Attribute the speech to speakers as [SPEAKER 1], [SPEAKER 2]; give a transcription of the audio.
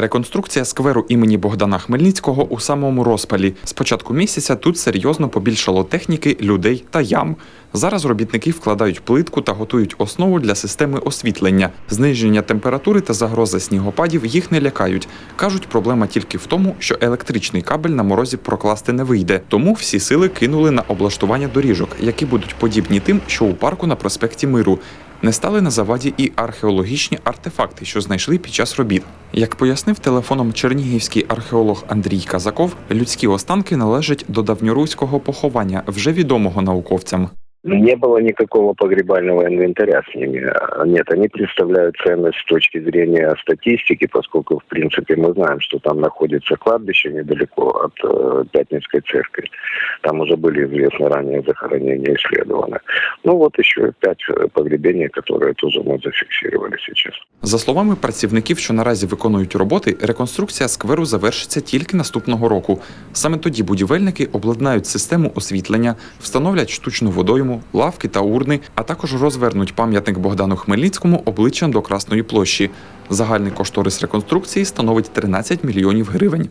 [SPEAKER 1] Реконструкція скверу імені Богдана Хмельницького у самому розпалі. З початку місяця тут серйозно побільшало техніки, людей та ям. Зараз робітники вкладають плитку та готують основу для системи освітлення. Зниження температури та загроза снігопадів їх не лякають. Кажуть, проблема тільки в тому, що електричний кабель на морозі прокласти не вийде. Тому всі сили кинули на облаштування доріжок, які будуть подібні тим, що у парку на проспекті Миру. Не стали на заваді і археологічні артефакти, що знайшли під час робіт. Як пояснив телефоном чернігівський археолог Андрій Казаков, людські останки належать до давньоруського поховання, вже відомого науковцям.
[SPEAKER 2] Не было никакого погребального инвентаря с ними. А, Нет, они представляют ценность с точки зрения статистики, поскольку, в принципе, мы знаем, что там находится кладбище недалеко от э, Пятницкой церкви. Там уже были известны ранее захоронения исследованы. Ну вот еще пять э, погребений, которые тоже мы зафиксировали сейчас.
[SPEAKER 1] За словами працівників, що наразі виконують роботи, реконструкція скверу завершиться тільки наступного року. Саме тоді будівельники обладнають систему освітлення, встановлять штучну водойму, лавки та урни, а також розвернуть пам'ятник Богдану Хмельницькому обличчям до Красної площі. Загальний кошторис реконструкції становить 13 мільйонів гривень.